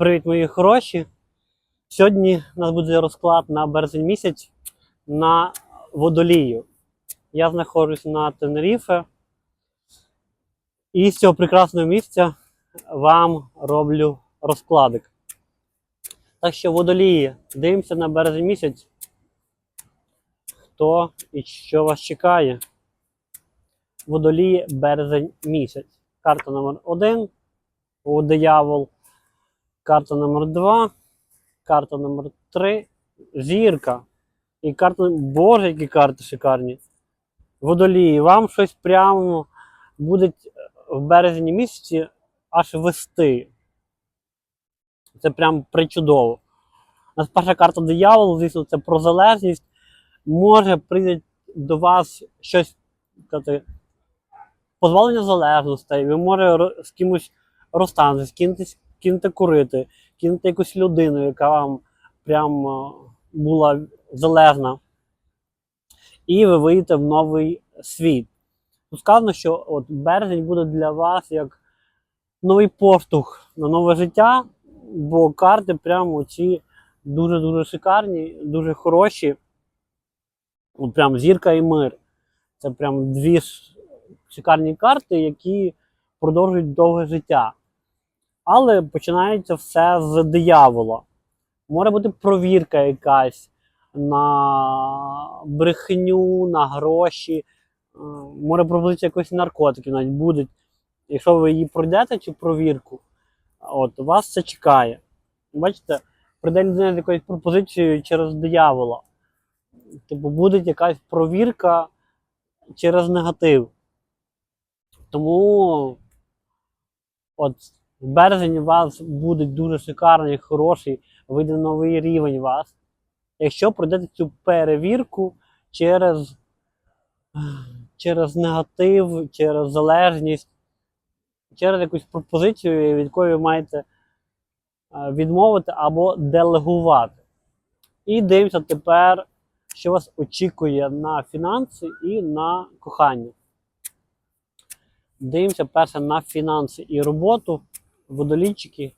Привіт, мої хороші. Сьогодні у нас буде розклад на березень місяць на водолію. Я знаходжусь на Тенеріфе. І з цього прекрасного місця вам роблю розкладик. Так що водолії, дивимося на березень місяць. Хто і що вас чекає? Водолії березень місяць. Карта номер 1 у диявол. Карта номер 2 карта номер 3 зірка. І карта. Боже, які карти шикарні. Водолії. Вам щось прямо буде в березні місяці аж вести. Це прям причудово. У нас перша карта диявол, звісно, це про залежність. Може прийде до вас щось сказати, позбавлення залежностей, ви може з кимось розстанетесь, кинетесь, кинете курити, кинете якусь людину, яка вам прям е, була залежна. І ви вийдете в новий світ. Тут сказано, що от березень буде для вас як новий поштовх на нове життя, бо карти прямо ці дуже-дуже шикарні, дуже хороші. От прям зірка і мир. Це прям дві шикарні карти, які продовжують довге життя. Але починається все з диявола. Може бути провірка якась на брехню, на гроші, е, може пропозиція якоїсь наркотиків навіть будуть. Якщо ви її пройдете цю провірку, от вас це чекає. Бачите, прийде людина з якоюсь пропозицією через диявола. Типу, буде якась провірка через негатив. Тому от березень у вас буде дуже шикарний, хороший, вийде новий рівень у вас. Якщо пройдете цю перевірку через, через негатив, через залежність, через якусь пропозицію, від якої ви маєте е, відмовити або делегувати. І дивимося тепер, що вас очікує на фінанси і на кохання. Дивимося перше на фінанси і роботу. Водолійчики.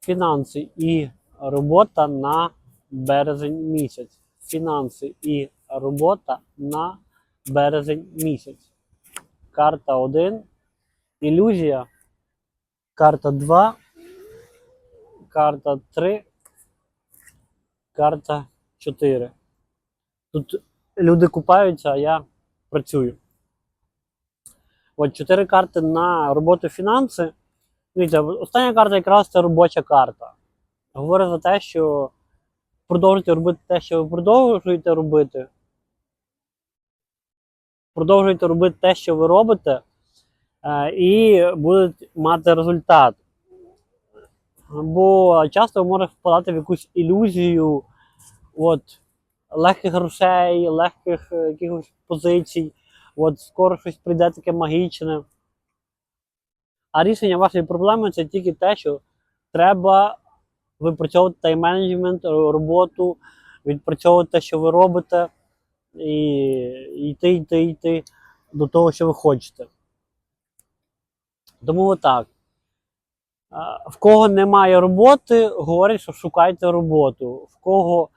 Фінанси і робота на березень місяць. Фінанси і робота на березень місяць. Карта 1. Ілюзія. Карта 2. Карта 3. Карта 4. Тут люди купаються, а я працюю. От чотири карти на роботу фінанси. Дивіться, остання карта якраз це робоча карта. Говорить за те, що продовжуйте робити те, що ви продовжуєте робити. Продовжуйте робити те, що ви робите, е, і будете мати результат. Бо часто ви можете впадати в якусь ілюзію от, легких грошей, легких е, якихось позицій. От скоро щось прийде таке магічне. А рішення вашої проблеми це тільки те, що треба випрацьовувати тайм-менеджмент, роботу, відпрацьовувати те, що ви робите, і йти, йти, йти до того, що ви хочете. Тому отак. В кого немає роботи, говорять, що шукайте роботу. В кого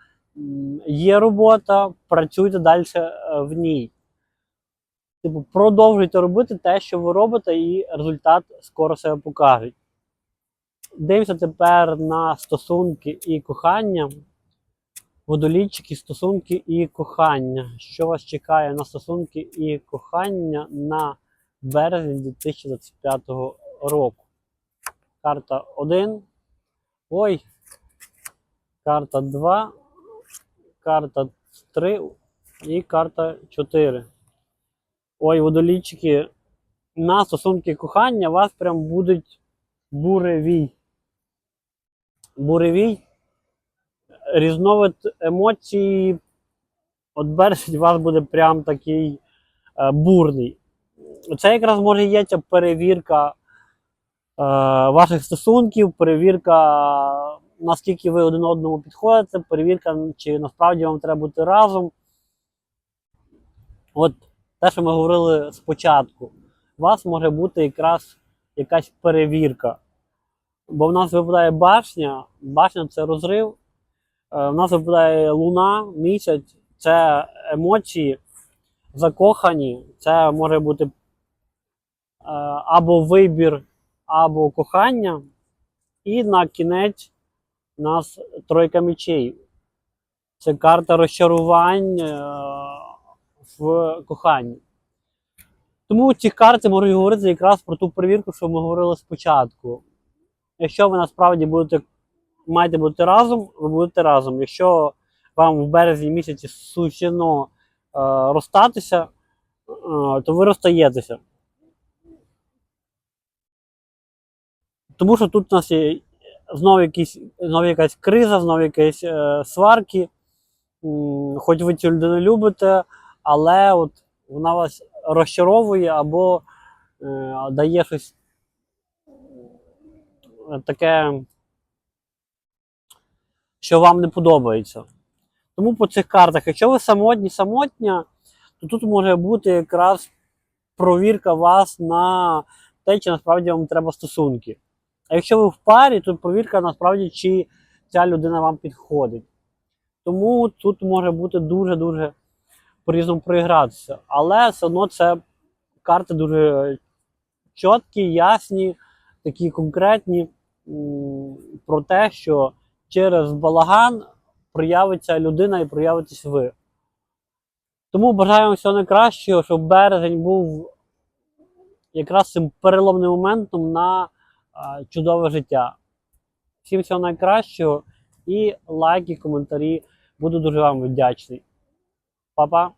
є робота, працюйте далі е, в ній. Типу, продовжуйте робити те, що ви робите, і результат скоро себе покаже. Дивимося тепер на стосунки і кохання. Водолійчики, стосунки і кохання. Що вас чекає на стосунки і кохання на березень 2025 року? Карта 1. Ой. Карта 2. Карта 3 і карта 4. Ой, водолійчики, на стосунки кохання вас прям будуть буревій. Буревій. Різновид емоцій. От березень вас буде прям такий е, бурний. Це якраз може є ця перевірка е, ваших стосунків, перевірка, наскільки ви один одному підходите, перевірка, чи насправді вам треба бути разом. От те, що ми говорили спочатку, у вас може бути якраз якась перевірка. Бо в нас випадає башня, башня це розрив. Е, В нас випадає луна, місяць, це емоції, закохані, це може бути е, або вибір, або кохання. І на кінець у нас тройка мечей. Це карта розчарувань е, в коханні. Тому ці карти можуть говорити якраз про ту перевірку, що ми говорили спочатку. Якщо ви насправді будете маєте бути разом, ви будете разом. Якщо вам в березні місяці сучено е, розстатися, е, то ви розстаєтеся. Тому що тут у нас є знову, якісь, знову якась криза, знову якісь е, сварки. Хоч ви цю людину любите, але от вона вас розчаровує або е, дає щось е, таке, що вам не подобається. Тому по цих картах, якщо ви самотні, самотня, то тут може бути якраз провірка вас на те, чи насправді вам треба стосунки. А якщо ви в парі, то провірка насправді, чи ця людина вам підходить. Тому тут може бути дуже-дуже по-різному проігратися. Але все одно це карти дуже чіткі, ясні, такі конкретні про те, що через балаган проявиться людина і проявитесь ви. Тому бажаю вам всього найкращого, щоб березень був якраз цим переломним моментом на чудове життя. Всім всього найкращого і лайки, коментарі. Буду дуже вам вдячний. 宝宝